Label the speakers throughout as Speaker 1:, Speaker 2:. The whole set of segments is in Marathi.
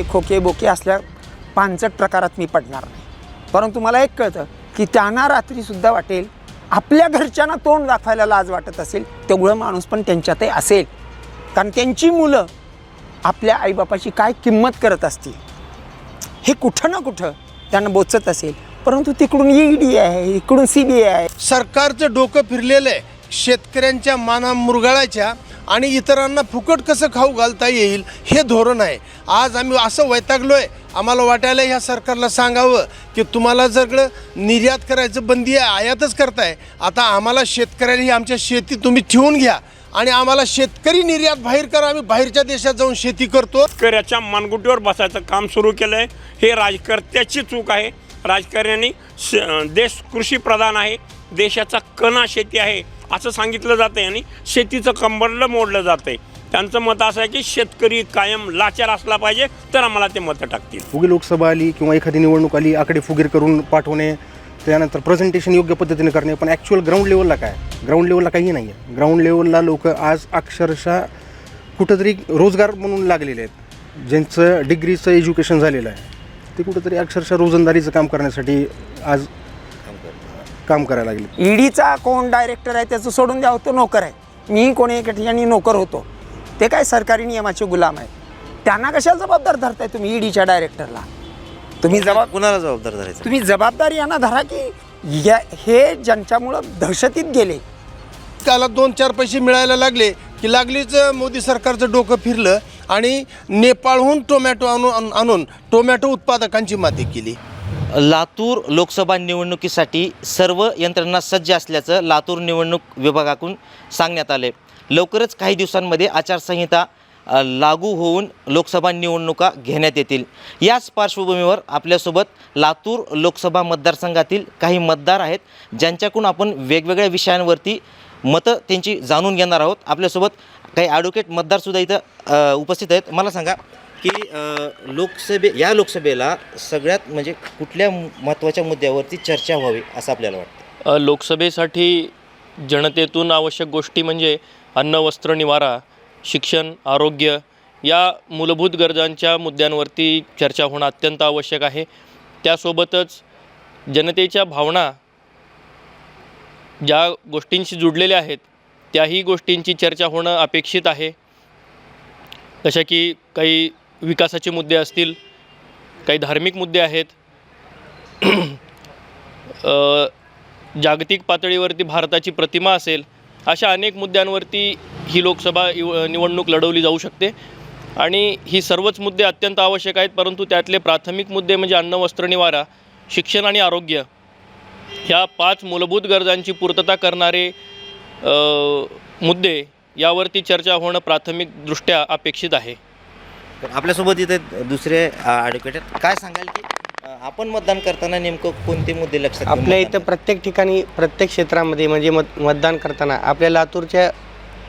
Speaker 1: हे खोके बोके असल्या पानचट प्रकारात मी पडणार नाही. परंतु मला एक कळतं की त्यांना रात्रीसुद्धा वाटेल आपल्या घरच्यांना तोंड दाखवायला लाज वाटत असेल तेवढं माणूस पण त्यांच्यातही असेल. कारण त्यांची मुलं आपल्या आईबापाची काय किंमत करत असतील हे कुठं ना कुठं त्यांना बोचत असेल. परंतु तिकडून ई डी आहे इकडून सी बी आय आहे.
Speaker 2: सरकारचं डोकं फिरलेलं आहे. शेतकऱ्यांच्या माना मुरगाळायच्या आणि इतरांना फुकट कसं खाऊ घालता येईल हे धोरण आहे. आज आम्ही असं वैतागलो आहे आम्हाला वाटायला ह्या सरकारला सांगावं की तुम्हाला सगळं निर्यात करायचं बंदी आहे आयातच करताय. आता आम्हाला शेतकऱ्याला ही आमच्या शेती तुम्ही ठेवून घ्या आणि आम्हाला शेतकरी निर्यात बाहेर करा आम्ही बाहेरच्या देशात जाऊन शेती करतो.
Speaker 3: शेतकऱ्याच्या मानगुटीवर बसायचं काम सुरू केलं आहे हे राजकर्त्याची चूक आहे. राजकारण्यांनी श देश कृषीप्रधान आहे. देशाचा कणा शेती आहे. असं सांगितलं जातं आहे आणि शेतीचं कंबरलं मोडलं जातं आहे त्यांचं मत असं आहे की शेतकरी कायम लाचार असला पाहिजे तर आम्हाला ते मतं टाकतील.
Speaker 4: फुगे लोकसभा आली किंवा एखादी निवडणूक आली आकडे फुगीर करून पाठवणे त्यानंतर प्रेझेंटेशन योग्य पद्धतीने करणे पण ॲक्च्युअल ग्राउंड लेवलला काय? ग्राउंड लेवलला काही नाही आहे ग्राउंड लेवलला लोक आज अक्षरशः कुठंतरी रोजगार म्हणून लागलेले आहेत. ज्यांचं डिग्रीचं एज्युकेशन झालेलं आहे ते कुठंतरी अक्षरशः रोजंदारीचं काम करण्यासाठी आज काम करायला लागले.
Speaker 1: ईडीचा कोण डायरेक्टर आहे त्याचं सोडून द्यावं तो नोकर आहे. मी कोणी एका ठिकाणी नोकर होतो. ते काय सरकारी नियमाचे गुलाम आहेत. त्यांना कशाला जबाबदार धरताय तुम्ही ईडीच्या डायरेक्टरला तुम्ही जबाब
Speaker 5: कुणाला जबाबदार धरायचं?
Speaker 1: तुम्ही जबाबदारी यांना धरा की या हे ज्यांच्यामुळं दहशतीत गेले.
Speaker 2: त्याला दोन चार पैसे मिळायला लागले की लागलीच मोदी सरकारचं डोकं फिरलं आणि नेपाळहून टोमॅटो आणून आणून टोमॅटो उत्पादकांची माती केली.
Speaker 5: लातूर लोकसभा निवडणुकीसाठी सर्व यंत्रणा सज्ज असल्याचं लातूर निवडणूक विभागाकडून सांगण्यात आले लवकरच काही दिवसांमध्ये आचारसंहिता लागू होऊन लोकसभा निवडणुका घेण्यात येतील. याच पार्श्वभूमीवर आपल्यासोबत लातूर लोकसभा मतदारसंघातील काही मतदार आहेत ज्यांच्याकडून आपण वेगवेगळ्या विषयांवरती मतं त्यांची जाणून घेणार आहोत. आपल्यासोबत काही ॲडव्होकेट मतदारसुद्धा इथं उपस्थित आहेत. मला सांगा की लोकसभे या लोकसभेला सगळ्यात म्हणजे कुठल्या महत्त्वाच्या मुद्द्यावरती चर्चा व्हावी असं आपल्याला वाटतं?
Speaker 6: लोकसभेसाठी जनतेतून आवश्यक गोष्टी म्हणजे अन्न वस्त्र निवारा शिक्षण आरोग्य या मूलभूत गरजांच्या मुद्द्यांवरती चर्चा होणं अत्यंत आवश्यक आहे. त्यासोबतच जनतेच्या भावना ज्या गोष्टींशी जुडलेल्या आहेत त्याही गोष्टींची चर्चा होणं अपेक्षित आहे. जशा की काही विकासाचे मुद्दे असतील काही धार्मिक मुद्दे आहेत. जागतिक पातळीवरती भारताची प्रतिमा असेल अशा अनेक मुद्द्यांवरती ही लोकसभा इव- निवडणूक लढवली जाऊ शकते. आणि ही सर्वच मुद्दे अत्यंत आवश्यक आहेत परंतु त्यातले प्राथमिक मुद्दे म्हणजे अन्न वस्त्र निवारा शिक्षण आणि आरोग्य ह्या पाच मूलभूत गरजांची पूर्तता करणारे मुद्दे यावरती चर्चा होणं प्राथमिकदृष्ट्या अपेक्षित आहे.
Speaker 5: तर आपल्यासोबत इथे दुसरे ॲडव्होकेट आहेत. काय सांगाल की आपण मतदान करताना नेमकं कोणते मुद्दे लक्षात
Speaker 7: आपल्या इथं प्रत्येक ठिकाणी प्रत्येक क्षेत्रामध्ये म्हणजे मत मतदान करताना आपल्या लातूरच्या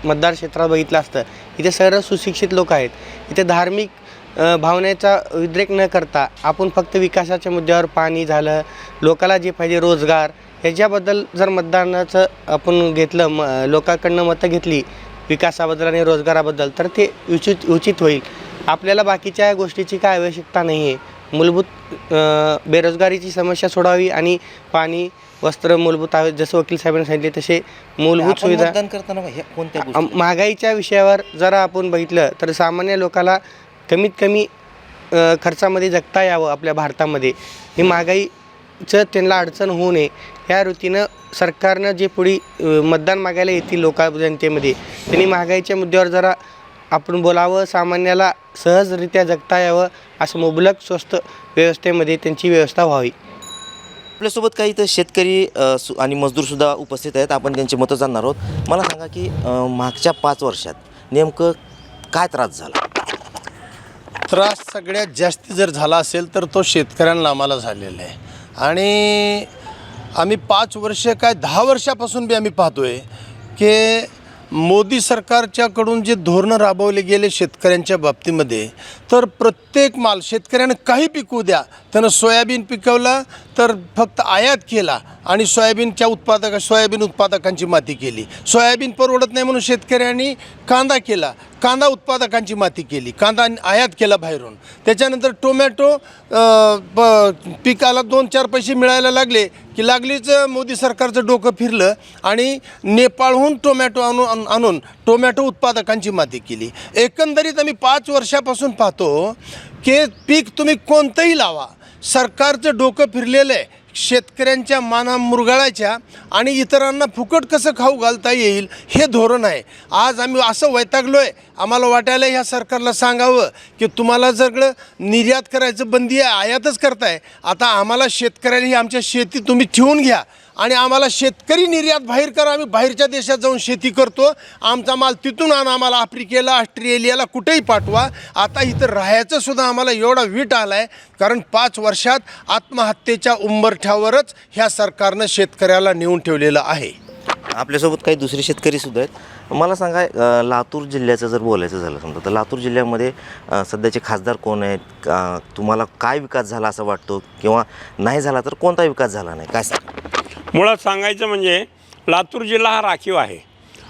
Speaker 7: मतदार क्षेत्रात बघितलं असतं इथे सर्व सुशिक्षित लोक आहेत. इथे धार्मिक भावनेचा उद्रेक न करता आपण फक्त विकासाच्या मुद्द्यावर पाणी झालं लोकाला जे पाहिजे रोजगार ह्याच्याबद्दल जर मतदानाचं आपण घेतलं म लोकांकडनं मतं घेतली विकासाबद्दल आणि रोजगाराबद्दल तर ते उचित उचित होईल. आपल्याला बाकीच्या गोष्टीची काय आवश्यकता नाही आहे मूलभूत बेरोजगारीची समस्या सोडावी आणि पाणी वस्त्र मूलभूत आहे जसं वकील साहेबांनी सांगितले तसे मूलभूत सुविधा
Speaker 5: करताना
Speaker 7: महागाईच्या विषयावर जरा आपण बघितलं तर सामान्य लोकाला कमीत कमी खर्चामध्ये जगता यावं आपल्या भारतामध्ये. ही महागाईचं त्यांना अडचण होऊ नये. ह्या रीतीनं सरकारनं जे पुढे मतदान मागायला येतील लोका जनतेमध्ये त्यांनी महागाईच्या मुद्द्यावर जरा आपण बोलावं सामान्याला सहजरित्या जगता यावं असं मुबलक स्वस्त व्यवस्थेमध्ये त्यांची व्यवस्था व्हावी.
Speaker 5: आपल्यासोबत काही इथं शेतकरी अ, सु- आणि मजदूरसुद्धा उपस्थित आहेत. आपण त्यांची मतं जाणणार आहोत. मला सांगा की अ, मागच्या पाच वर्षात नेमकं काय त्रास झाला?
Speaker 2: त्रास सगळ्यात जास्त जर झाला असेल तर तो शेतकऱ्यांना आम्हाला झालेला आहे. आणि आम्ही पाच वर्ष काय दहा वर्षापासून बी आम्ही पाहतोय की मोदी सरकारच्याकडून जे धोरणं राबवले गेले शेतकऱ्यांच्या बाबतीमध्ये तर प्रत्येक माल शेतकऱ्यानं काही पिकू द्या त्यानं सोयाबीन पिकवलं तर फक्त आयात केला आणि सोयाबीनच्या उत्पादक सोयाबीन उत्पादकांची माती केली. सोयाबीन परवडत नाही म्हणून शेतकऱ्यांनी कांदा केला. कांदा उत्पादकांची माती केली. कांदा आयात केला बाहेरून. त्याच्यानंतर टोमॅटो प- पिकाला दोन चार पैसे मिळायला लागले की लागलीच मोदी सरकारचं डोकं फिरलं आणि नेपाळहून टोमॅटो आणून आणून टोमॅटो उत्पादकांची माती केली. एकंदरीत आम्ही पाच वर्षापासून पाहतो की पीक तुम्ही कोणतंही लावा. सरकारचं डोकं फिरलेलं आहे. शेतकऱ्यांच्या माना मुरगाळायच्या आणि इतरांना फुकट कसं खाऊ घालता येईल हे धोरण आहे. आज आम्ही असं वैतागलो आहे आम्हाला वाटायला ह्या सरकारला सांगावं की तुम्हाला सगळं निर्यात करायचं बंदी आहे आयातच करताय आता आम्हाला शेतकऱ्यांनी ही आमच्या शेती तुम्ही ठेवून घ्या. आणि आम्हाला शेतकरी निर्यात बाहेर करा आम्ही बाहेरच्या देशात जाऊन शेती करतो. आमचा माल तिथून आणा आम्हाला आफ्रिकेला ऑस्ट्रेलियाला कुठेही पाठवा. आता इथं राहायचं सुद्धा आम्हाला एवढा वीट आला आहे कारण पाच वर्षात आत्महत्येच्या उंबरठ्यावरच ह्या सरकारनं शेतकऱ्याला नेऊन ठेवलेलं आहे.
Speaker 5: आपल्यासोबत काही दुसरे शेतकरी सुद्धा आहेत. मला सांगा लातूर जिल्ह्याचं जर बोलायचं झालं समजा तर लातूर जिल्ह्यामध्ये सध्याचे खासदार कोण आहेत? का तुम्हाला काय विकास झाला असं वाटतो? किंवा नाही झाला तर कोणता विकास झाला नाही? काय सांग?
Speaker 3: मुळात सांगायचं म्हणजे लातूर जिल्हा हा राखीव आहे.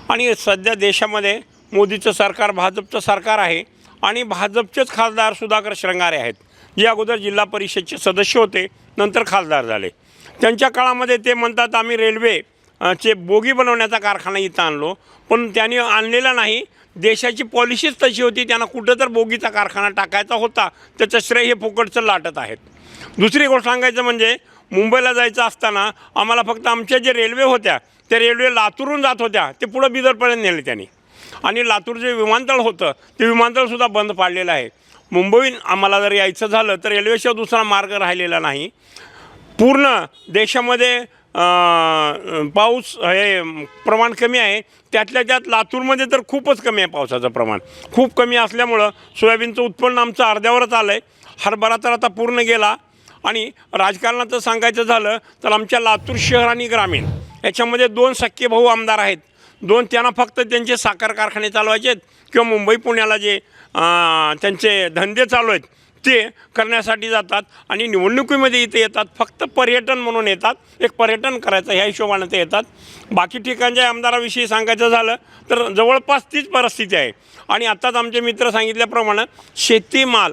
Speaker 3: आणि सध्या देशामध्ये मोदीचं सरकार भाजपचं सरकार आहे. आणि भाजपचेच खासदार सुधाकर श्रंगारे आहेत. जे अगोदर जिल्हा परिषदचे सदस्य होते नंतर खासदार झाले. त्यांच्या काळामध्ये ते म्हणतात आम्ही रेल्वे चे बोगी बनवण्याचा कारखाना इथं आणलो. पण त्याने आणलेला नाही. देशाची पॉलिसीच तशी होती त्यांना कुठं तर बोगीचा कारखाना टाकायचा होता. त्याचं श्रेय हे फुकटचं लाटत आहेत. दुसरी गोष्ट सांगायचं म्हणजे मुंबईला जायचं असताना आम्हाला फक्त आमच्या जे रेल्वे होत्या त्या रेल्वे लातूरून जात होत्या ते पुढं बिदरपर्यंत नेले त्यांनी. आणि लातूर जे विमानतळ होतं ते विमानतळसुद्धा बंद पाडलेलं आहे. मुंबईहून आम्हाला जर यायचं झालं तर रेल्वेशिवाय दुसरा मार्ग राहिलेला नाही. पूर्ण देशामध्ये पाऊस हे प्रमाण कमी आहे. त्यातल्या त्यात लातूरमध्ये तर खूपच कमी आहे पावसाचं प्रमाण. खूप कमी असल्यामुळं सोयाबीनचं उत्पन्न आमचं अर्ध्यावरच आलं आहे हरभरा तर आता पूर्ण गेला. आणि राजकारणाचं सांगायचं झालं तर आमच्या लातूर शहर आणि ग्रामीण याच्यामध्ये दोन सख्खे भाऊ आमदार आहेत. दोन त्यांना फक्त त्यांचे साखर कारखाने चालवायचे आहेत किंवा मुंबई पुण्याला जे त्यांचे धंदे चालू आहेत. ते करण्यासाठी जातात आणि निवडणुकीमध्ये इथे येतात. फक्त पर्यटन म्हणून येतात. एक पर्यटन करायचं ह्या हिशोबानं ते येतात. बाकी ठिकाणच्या आमदाराविषयी सांगायचं झालं तर जवळपास तीच परिस्थिती आहे. आणि आत्ताच आमचे मित्र सांगितल्याप्रमाणे शेतीमाल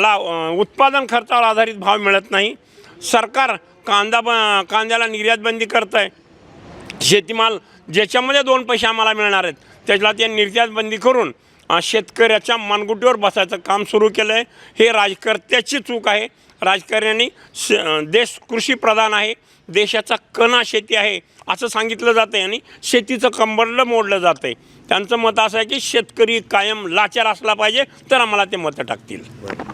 Speaker 3: ला उत्पादन खर्चावर आधारित भाव मिळत नाही. सरकार कांदा ब कांद्याला निर्यातबंदी करत करतं आहे शेतीमाल ज्याच्यामध्ये दोन पैसे आम्हाला मिळणार आहेत त्याला ते निर्यातबंदी करून शेतकऱ्याच्या मानगुटीवर बसायचं काम सुरू केलं आहे हे राजकर्त्याची चूक आहे. राजकारण्यांनी श देश कृषीप्रधान आहे. देशाचा कणा शेती आहे असं सांगितलं जातं आहे आणि शेतीचं कंबरलं मोडलं जातं आहे त्यांचं मत असं आहे की शेतकरी कायम लाचार असला पाहिजे तर आम्हाला ते मतं टाकतील.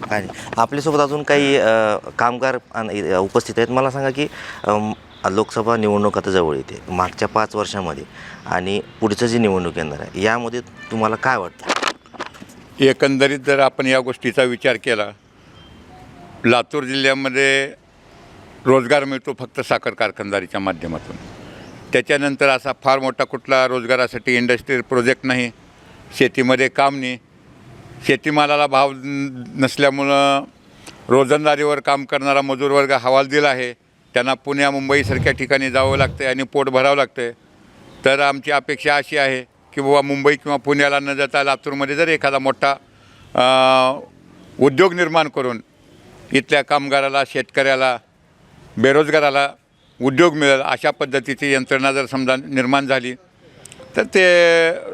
Speaker 5: काय नाही आपल्यासोबत अजून काही अ, कामगार अन- इ- उपस्थित आहेत. मला सांगा की अम, लोकसभा निवडणूक आता जवळ येते मागच्या पाच वर्षामध्ये. आणि पुढचं जी निवडणूक येणार आहे यामध्ये तुम्हाला काय वाटतं?
Speaker 8: एकंदरीत जर आपण या गोष्टीचा विचार केला लातूर जिल्ह्यामध्ये रोजगार मिळतो फक्त साखर कारखानदारीच्या माध्यमातून. त्याच्यानंतर असा फार मोठा कुठला रोजगारासाठी इंडस्ट्रियल प्रोजेक्ट नाही शेतीमध्ये काम नाही. शेतीमालाला भाव न- नसल्यामुळं रोजंदारीवर काम करणारा मजूर वर्ग हवालदिल आहे. त्यांना पुण्या मुंबईसारख्या ठिकाणी जावं लागतं आणि पोट भरावं लागतं तर आमची अपेक्षा अशी आहे की बाबा मुंबई किंवा पुण्याला न जाता लातूरमध्ये जर एखादा मोठा उद्योग निर्माण करून इथल्या कामगाराला शेतकऱ्याला बेरोजगाराला उद्योग मिळेल अशा पद्धतीची यंत्रणा जर समजा निर्माण झाली तर ते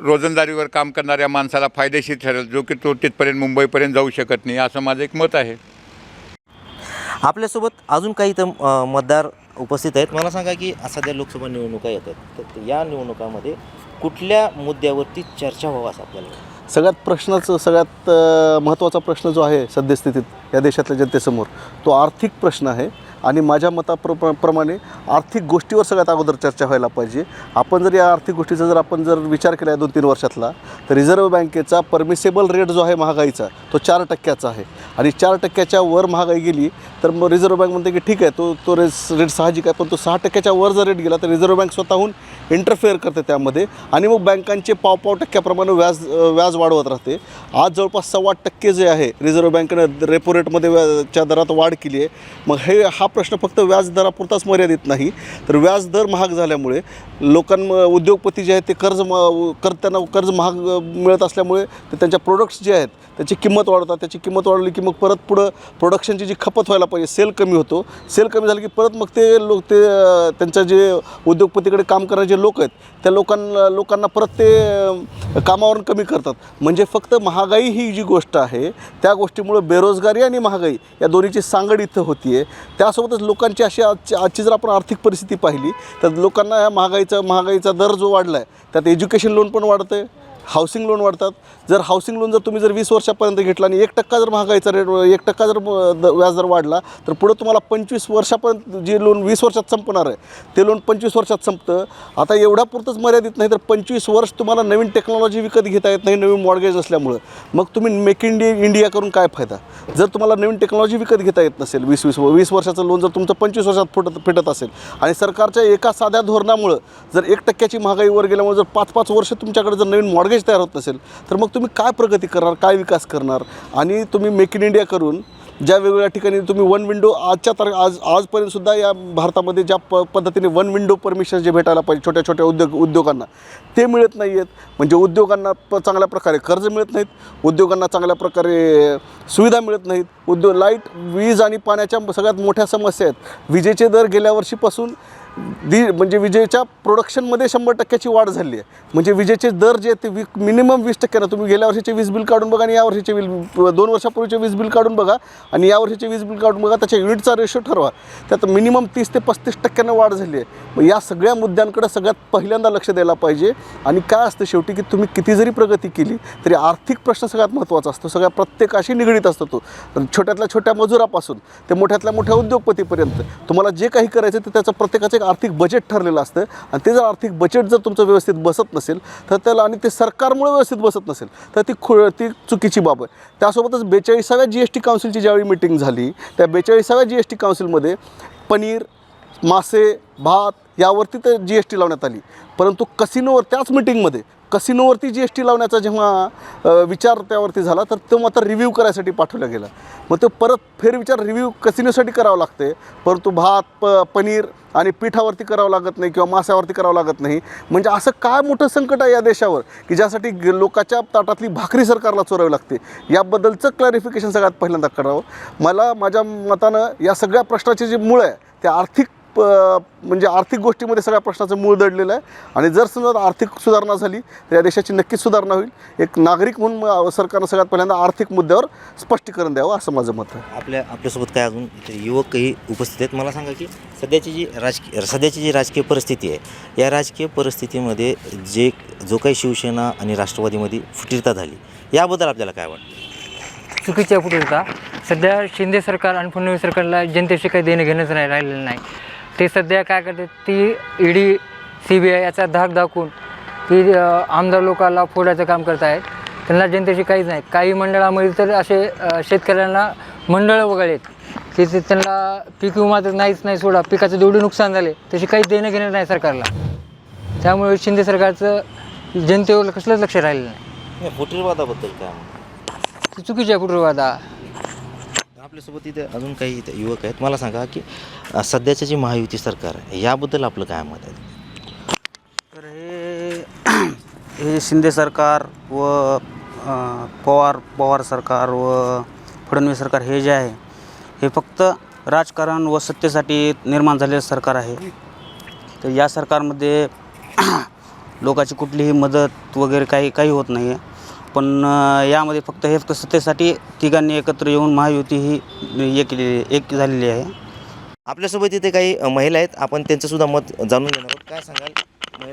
Speaker 8: रोजंदारीवर काम करणाऱ्या माणसाला फायदेशीर ठरेल जो की तो तिथपर्यंत मुंबईपर्यंत जाऊ शकत नाही असं माझं एक मत आहे.
Speaker 5: आपल्यासोबत अजून काही इथं मतदार उपस्थित आहेत. मला सांगा की सध्या लोकसभा निवडणुका येतात तर या निवडणुकामध्ये कुठल्या मुद्द्यावरती चर्चा व्हावा असं आपल्याला
Speaker 9: सगळ्यात प्रश्नाचं सगळ्यात महत्त्वाचा प्रश्न जो आहे सद्यस्थितीत या देशातल्या जनतेसमोर तो आर्थिक प्रश्न आहे. आणि माझ्या मताप्र प्रमाणे आर्थिक गोष्टीवर सगळ्यात अगोदर चर्चा व्हायला पाहिजे. आपण जर या आर्थिक गोष्टीचा जर आपण जर विचार केला दोन तीन वर्षातला तर रिझर्व्ह बँकेचा परमिसेबल रेट जो आहे महागाईचा तो चार टक्क्याचा आहे. आणि चार टक्क्याच्या वर महागाई गेली तर मग रिझर्व्ह बँक म्हणते की ठीक आहे तो तो रेस रेट साहजिक आहे पण तो सहा टक्क्याच्या वर जर रेट गेला तर रिझर्व्ह बँक स्वतःहून इंटरफेअर करते त्यामध्ये. आणि मग बँकांचे पाव पाव टक्क्याप्रमाणे व्याज व्याज वाढवत राहते. आज जवळपास सव्वा टक्के जे आहे रिझर्व्ह बँकेनं रेपो रेटमध्ये व्याजच्या दरात वाढ केली आहे. मग हे हा प्रश्न फक्त व्याज दरापुरताच मर्यादित नाही. तर व्याज दर महाग झाल्यामुळे लोकांम उद्योगपती जे आहेत ते कर्ज म कर त्यांना कर्ज महाग मिळत असल्यामुळे ते त्यांच्या प्रोडक्ट्स जे आहेत त्याची किंमत वाढवतात. त्याची किंमत वाढवली की मग परत पुढं प्रोडक्शनची जी खपत व्हायला पाहिजे सेल कमी होतो. सेल कमी झालं की परत मग ते लोक ते त्यांच्या जे उद्योगपतीकडे काम करणारे जे लोक आहेत त्या लोकांना लोकांना परत ते कामावरून कमी करतात. म्हणजे फक्त महागाई ही जी गोष्ट आहे त्या गोष्टीमुळं बेरोजगारी आणि महागाई या दोन्हीची सांगड इथं होती आहे त्यासोबतच लोकांची अशी आजची आजची जर आपण आर्थिक परिस्थिती पाहिली तर लोकांना या महागाईचा महागाईचा दर जो वाढला आहे त्यात एज्युकेशन लोन पण वाढतं आहे हाऊसिंग लोन वाढतात. जर हाऊसिंग लोन जर तुम्ही जर वीस वर्षापर्यंत घेतला आणि एक टक्का जर महागाईचा रेट एक टक्का जर द- व्याज जर वाढला तर पुढं तुम्हाला पंचवीस वर्षापर्यंत जे लोन वीस वर्षात संपणार आहे ते लोन पंचवीस वर्षात संपतं. आता एवढ्यापुरतंच मर्यादित नाही तर पंचवीस वर्ष तुम्हाला नवीन टेक्नॉलॉजी विकत घेता येत नाही नवीन मॉडगेज असल्यामुळं. मग तुम्ही मेक इंडिया इंडिया करून काय फायदा? जर तुम्हाला नवीन टेक्नॉलॉजी विकत घेता येत नसेल वीस वीस वीस वर्षाचं लोन जर तुमचं पंचवीस वर्षात फुटत फिटत असेल आणि सरकारच्या एका साध्या धोरणामुळं जर एक टक्क्याची महागाई वर गेल्यामुळे जर पाच पाच वर्ष तुमच्याकडे जर नवीन मॉर्गेज तयार होत नसेल तर मग तुम्ही काय प्रगती करणार काय विकास करणार? आणि तुम्ही मेक इन इंडिया करून ज्या वेगवेगळ्या ठिकाणी तुम्ही वन विंडो आजच्या तार आज आजपर्यंतसुद्धा या भारतामध्ये ज्या प पद्धतीने वन विंडो परमिशन जे भेटायला पाहिजे छोट्या छोट्या उद्योग उद्योगांना ते मिळत नाही आहेत म्हणजे उद्योगांना प चांगल्या प्रकारे कर्ज मिळत नाहीत उद्योगांना चांगल्या प्रकारे सुविधा मिळत नाहीत. उद्योग लाइट वीज आणि पाण्याच्या सगळ्यात मोठ्या समस्या आहेत. विजेचे दर गेल्या वर्षीपासून दि म्हणजे विजेच्या प्रोडक्शनमध्ये शंभर टक्क्याची वाढ झाली आहे. म्हणजे विजेचे दर जे आहेत ते वी मिनिमम वीस टक्क्यानं तुम्ही गेल्या वर्षीचे वीज बिल काढून बघा आणि या वर्षीचे बिल दोन वर्षापूर्वीचे वीज बिल काढून बघा आणि या वर्षीचे वीज बिल काढून बघा त्याच्या युनिटचा रेशो ठरवा. त्यात मिनिमम तीस ते पस्तीस टक्क्यानं वाढ झाली आहे. मग या सगळ्या मुद्द्यांकडे सगळ्यात पहिल्यांदा लक्ष द्यायला पाहिजे. आणि काय असतं शेवटी की तुम्ही किती जरी प्रगती केली तरी आर्थिक प्रश्न सगळ्यात महत्त्वाचा असतो. सगळ्या प्रत्येकाशी निगडीत असतो तो. छोट्यातल्या छोट्या मजुरापासून ते मोठ्यातल्या मोठ्या उद्योगपतीपर्यंत. तुम्हाला जे काही करायचं ते त्याचं प्रत्येकाचं एक आर्थिक बजेट ठरलेलं असतं. आणि ते जर आर्थिक बजेट जर तुमचं व्यवस्थित बसत नसेल तर त्याला आणि ते सरकारमुळे व्यवस्थित बसत नसेल तर ती खु ती चुकीची बाब आहे. त्यासोबतच बेचाळीसाव्या जी एस टी काउन्सिलची ज्यावेळी मिटिंग झाली त्या बेचाळीसाव्या जी एस टी काउन्सिलमध्ये पनीर मासे भात यावरती तर जी एस टी लावण्यात आली. परंतु कसिनोवर त्याच मिटिंगमध्ये कसिनोवरती जी एस टी लावण्याचा जेव्हा विचार त्यावरती झाला तर तो मात्र रिव्ह्यू करायसाठी पाठवला गेला. मग तो परत फेरविचार रिव्ह्यू कसिनोसाठी करावं लागते परंतु भात प पनीर आणि पिठावरती करावं लागत नाही किंवा माशावरती करावं लागत नाही. म्हणजे असं काय मोठं संकट आहे या देशावर की ज्यासाठी ग- लोकाच्या ताटातली भाकरी सरकारला चोरावी लागते? याबद्दलचं क्लॅरिफिकेशन सगळ्यात पहिल्यांदा करावं हो. मला माझ्या मतानं या सगळ्या प्रश्नाचे जे मूळ आहे ते आर्थिक प म्हणजे आर्थिक गोष्टीमध्ये सगळ्या प्रश्नाचं मूळ दडलेलं आहे. आणि जर समजा आर्थिक सुधारणा झाली तर या देशाची नक्कीच सुधारणा होईल. एक नागरिक म्हणून सरकारनं सगळ्यात पहिल्यांदा आर्थिक मुद्द्यावर स्पष्टीकरण द्यावं असं माझं मत आहे.
Speaker 5: आपल्या आपल्यासोबत काय अजून इथे युवकही उपस्थित आहेत? मला सांगा की सध्याची जी राजकीय सध्याची जी राजकीय परिस्थिती आहे या राजकीय परिस्थितीमध्ये जे जो काही शिवसेना आणि राष्ट्रवादीमध्ये फुटीरता झाली याबद्दल आपल्याला काय वाटतं?
Speaker 10: चुकीच्या फुटीरता. सध्या शिंदे सरकार आणि फडणवीस सरकारला जनतेशी काही देणं घेणंच नाही राहिलेलं नाही. ते सध्या काय करतात ती ईडी सी बी आय याचा धाक दाखवून ती आमदार लोकांना फोडायचं काम करत आहेत. त्यांना जनतेशी काहीच नाही. काही मंडळामध्ये तर असे शेतकऱ्यांना मंडळं वगळलेत. की ते त्यांना पीक विमा तर नाहीच नाही सोडा. पिकाचं जेवढे नुकसान झाले त्याची काही देणं घेणं नाही सरकारला. त्यामुळे शिंदे सरकारचं जनतेवर कसलंच लक्ष राहिलेलं नाही.
Speaker 5: फुटीरवादाबद्दल काय?
Speaker 10: चुकीच्या फुटीरवादा.
Speaker 5: आपल्यासोबत इथे अजून काही इथे युवक आहेत. मला सांगा की अ, सध्याचं जे महायुती सरकार आहे याबद्दल आपलं काय मत आहे?
Speaker 11: तर हे हे शिंदे सरकार व अ, पवार पवार सरकार व फडणवीस सरकार हे जे आहे हे फक्त राजकारण व सत्तेसाठी निर्माण झालेलं सरकार आहे. तर या सरकारमध्ये लोकांची कुठलीही मदत वगैरे काही काही होत नाही आहे पण यामध्ये फक्त हे फक्त सत्तेसाठी तिघांनी एकत्र येऊन महायुती ही एक एक झालेली आहे.
Speaker 5: आपल्यासोबत इथे काही महिला आहेत. आपण त्यांचं सुद्धा मत जाणून घेणार आहोत. काय सांगाल?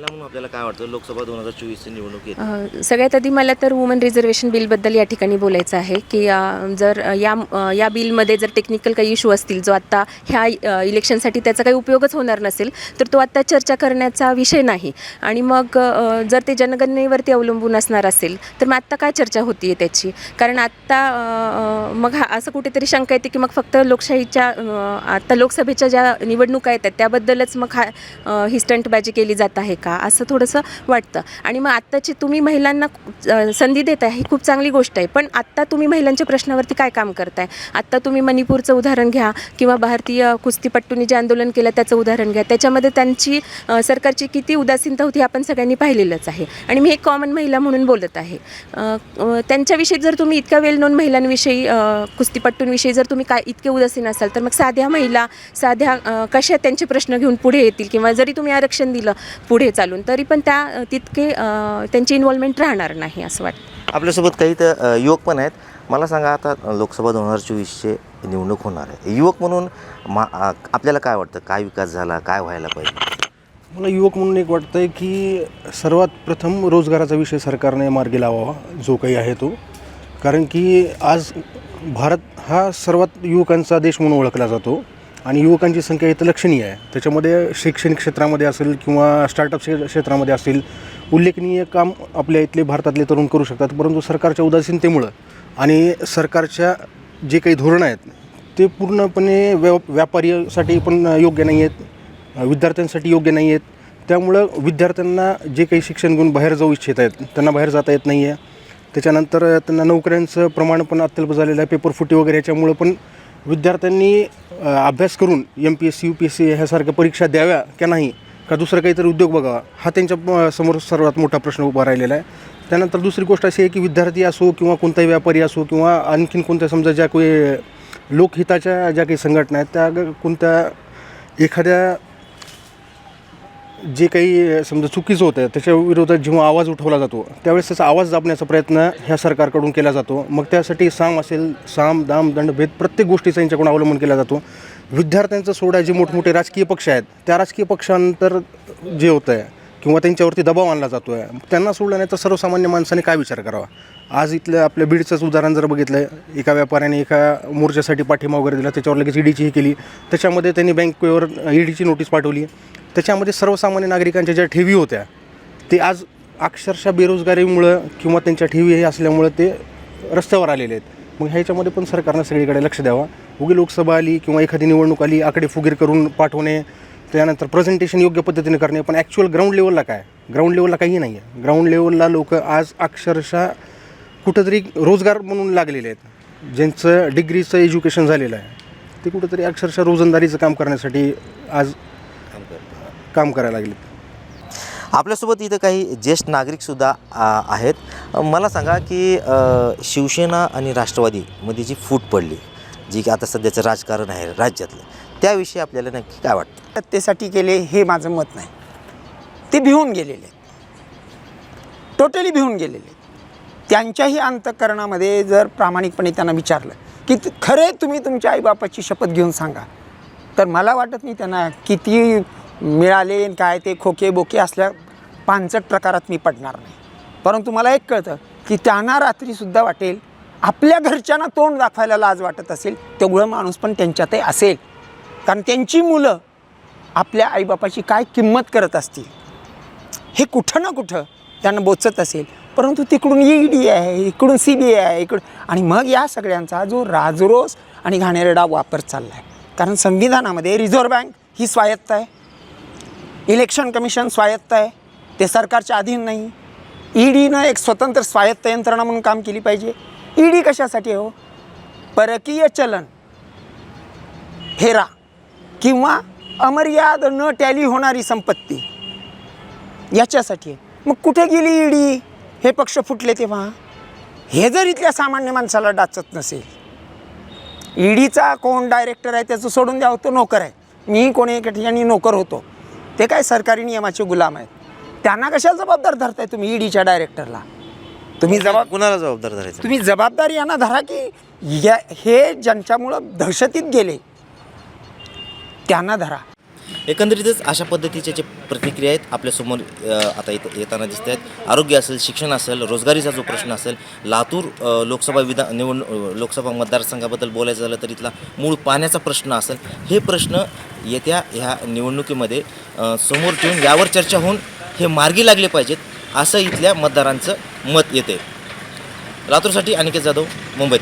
Speaker 5: महिला म्हणून आपल्याला काय वाटतं? लोकसभा दोन हजार चोवीसची निवडणूक येते.
Speaker 2: अ, सगळ्यात आधी मला तर वुमन रिझर्वेशन बिलबद्दल या ठिकाणी बोलायचं आहे की अ, जर अ, या अ, या बिलमध्ये जर टेक्निकल काही इशू असतील जो आत्ता ह्या अ, इलेक्शनसाठी त्याचा काही उपयोगच होणार नसेल तर तो आत्ता चर्चा करण्याचा विषय नाही. आणि मग अ, जर ते जनगणनेवरती अवलंबून असणार असेल तर मग आत्ता काय चर्चा होती आहे त्याची? कारण आत्ता अ, अ, मग हा असं कुठेतरी शंका येते की मग फक्त लोकशाहीच्या अ, आत्ता लोकसभेच्या ज्या निवडणुका येतात त्याबद्दलच मग हा अ, ही स्टंटबाजी केली जात आहे का? असं थोडंसं वाटतं. आणि मग आत्ताची तुम्ही महिलांना संधी देत आहे ही खूप चांगली गोष्ट आहे. पण आत्ता तुम्ही महिलांच्या प्रश्नावरती काय काम करताय? आत्ता तुम्ही मणिपूरचं उदाहरण घ्या किंवा भारतीय कुस्तीपट्टूंनी जे आंदोलन केलं त्याचं उदाहरण घ्या. त्याच्यामध्ये त्यांची सरकारची किती उदासीनता होती आपण सगळ्यांनी पाहिलेलंच आहे. आणि मी एक कॉमन महिला म्हणून बोलत आहे. त्यांच्याविषयी जर तुम्ही इतक्या वेल नोन महिलांविषयी कुस्तीपट्टूंविषयी जर तुम्ही काय इतके उदासीन असाल तर मग साध्या महिला साध्या कशा त्यांचे प्रश्न घेऊन पुढे येतील? किंवा जरी तुम्ही आरक्षण दिलं पुढे चालून तरी पण त्या तितके त्यांची इन्व्हॉल्वमेंट राहणार नाही असं वाटतं.
Speaker 5: आपल्यासोबत काही तर युवक पण आहेत. मला सांगा आता लोकसभा दोन हजार चोवीसचे निवडणूक होणार आहे. युवक म्हणून मा आपल्याला काय वाटतं? काय विकास झाला? काय व्हायला पाहिजे?
Speaker 4: मला युवक म्हणून एक वाटतं आहे की सर्वात प्रथम रोजगाराचा विषय सरकारने मार्गी लावावा जो काही आहे तो. कारण की आज भारत हा सर्वात युवकांचा देश म्हणून ओळखला जातो. आणि युवकांची संख्या इथं लक्षणीय आहे. त्याच्यामध्ये शैक्षणिक क्षेत्रामध्ये असेल किंवा स्टार्टअप क्षेत्रामध्ये असेल उल्लेखनीय काम आपल्या इथले भारतातले तरुण करू शकतात. परंतु सरकारच्या उदासीनतेमुळं आणि सरकारच्या जे काही धोरणं आहेत ते पूर्णपणे व्या व्यापारीसाठी पण योग्य नाही आहेत विद्यार्थ्यांसाठी योग्य नाही आहेत. त्यामुळं विद्यार्थ्यांना जे काही शिक्षण घेऊन बाहेर जाऊ इच्छित आहेत त्यांना बाहेर जाता येत नाही आहे त्याच्यानंतर त्यांना नोकऱ्यांचं प्रमाण पण अत्यल्प झालेलं आहे पेपर फुटी वगैरे याच्यामुळं पण विद्यार्थ्यांनी अभ्यास करून M P S C U P S C ह्यासारख्या परीक्षा द्याव्या का नाही का दुसरं काहीतरी उद्योग बघावा हा त्यांच्यासमोर सर्वात मोठा प्रश्न उभा राहिलेला आहे. त्यानंतर दुसरी गोष्ट अशी आहे की विद्यार्थी असो किंवा कोणताही व्यापारी असो किंवा आणखीन कोणत्या समजा ज्या काही लोकहिताच्या ज्या काही संघटना आहेत त्या ग- कोणत्या एखाद्या जे काही समजा चुकीचं होतं त्याच्या विरोधात जेव्हा आवाज उठवला जातो त्यावेळेस त्याचा आवाज दाबण्याचा प्रयत्न ह्या सरकारकडून केला जातो. मग त्यासाठी साम असेल साम दाम दंड भेद प्रत्येक गोष्टीचा यांच्याकडून अवलंबन केला जातो. विद्यार्थ्यांचं सोडा जे मोठमोठे राजकीय पक्ष आहेत त्या राजकीय पक्षांतर जे होतं आहे किंवा त्यांच्यावरती दबाव आणला जातो आहे त्यांना सोडल्याने तर सर्वसामान्य माणसाने काय विचार करावा? आज इथलं आपल्या बीडचंच उदाहरण जर बघितलं एका व्यापाऱ्याने एका मोर्चासाठी पाठिंबा वगैरे दिला त्याच्यावर लगेच ईडीची ही केली. त्याच्यामध्ये त्यांनी बँकेवर ईडीची नोटीस पाठवली. त्याच्यामध्ये सर्वसामान्य नागरिकांच्या ज्या ठेवी होत्या ते आज अक्षरशः बेरोजगारीमुळं किंवा त्यांच्या ठेवी हे असल्यामुळं ते रस्त्यावर आलेले आहेत. मग ह्याच्यामध्ये पण सरकारनं सगळीकडे लक्ष द्यावा. उगी लोकसभा आली किंवा एखादी निवडणूक आली आकडे फुगीर करून पाठवणे त्यानंतर प्रेझेंटेशन योग्य पद्धतीने करणे पण ॲक्च्युअल ग्राउंड लेवलला काय? ग्राउंड लेवलला काही नाही आहे ग्राउंड लेवलला लोक आज अक्षरशः कुठंतरी रोजगार म्हणून लागलेले आहेत. ज्यांचं डिग्रीचं एज्युकेशन झालेलं आहे ते कुठंतरी अक्षरशः रोजंदारीचं काम करण्यासाठी आज काम करायला लागले
Speaker 5: आपल्यासोबत इथं काही ज्येष्ठ नागरिकसुद्धा आहेत. मला सांगा की शिवसेना आणि राष्ट्रवादीमध्ये जी फूट पडली जी की आता सध्याचं राजकारण आहे राज्यातलं त्याविषयी आपल्याला नक्की काय वाटतं?
Speaker 1: सत्तेसाठी केले हे माझं मत नाही. ते भिवून गेलेले आहेत. टोटली भिवून गेलेले आहेत. त्यांच्याही अंतकरणामध्ये जर प्रामाणिकपणे त्यांना विचारलं की खरे तुम्ही तुमच्या आईबापाची शपथ घेऊन सांगा. तर मला वाटत नाही त्यांना किती मिळाले आणि काय ते खोके बोके असल्या पानचट प्रकारात मी पडणार नाही. परंतु मला एक कळतं की त्यांना रात्रीसुद्धा वाटेल आपल्या घरच्यांना तोंड दाखवायला लाज वाटत असेल तेवढं माणूस पण त्यांच्यातही असेल. कारण त्यांची मुलं आपल्या आईबापाची काय किंमत करत असतील हे कुठं ना कुठं त्यांना बोचत असेल. परंतु तिकडून ई डी आहे इकडून सी बी आय आहे इकडून आणि मग या सगळ्यांचा जो राजरोस आणि घाणेरडा वापर चालला आहे कारण संविधानामध्ये रिझर्व्ह बँक ही स्वायत्त आहे. इलेक्शन कमिशन स्वायत्त आहे. ते सरकारच्या अधीन नाही. ई डीनं एक स्वतंत्र स्वायत्त यंत्रणा म्हणून काम केली पाहिजे. ई डी कशासाठी हो? परकीय चलन फेरा किंवा अमर्याद न टॅली होणारी संपत्ती याच्यासाठी आहे. मग कुठे गेली ईडी हे पक्ष फुटले तेव्हा? हे जर इथल्या सामान्य माणसाला डाचत नसेल ईडीचा कोण डायरेक्टर आहे त्याचं सोडून द्यावं तो नोकर आहे. मी कोणी एका ठिकाणी नोकर होतो. ते काय सरकारी नियमाचे गुलाम आहेत. त्यांना कशाला जबाबदार धरताय तुम्ही ईडीच्या डायरेक्टरला तुम्ही जबाब
Speaker 5: कुणाला जबाबदार धरायचं?
Speaker 1: तुम्ही जबाबदारी यांना धरा की या हे ज्यांच्यामुळं दहशतीत गेले त्यांना धरा.
Speaker 5: एकंदरीतच अशा पद्धतीच्या जे प्रतिक्रिया आहेत आपल्यासमोर आता येत येताना दिसत आहेत. आरोग्य असेल शिक्षण असेल रोजगारीचा जो प्रश्न असेल लातूर लोकसभा विधा निवड लोकसभा मतदारसंघाबद्दल बोलायचं झालं तर इथला मूळ पाण्याचा प्रश्न असेल. हे प्रश्न येत्या ह्या निवडणुकीमध्ये समोर ठेवून यावर चर्चा होऊन हे मार्गी लागले पाहिजेत असं इथल्या मतदारांचं मत येते लातूरसाठी अनिकेत जाधव मुंबई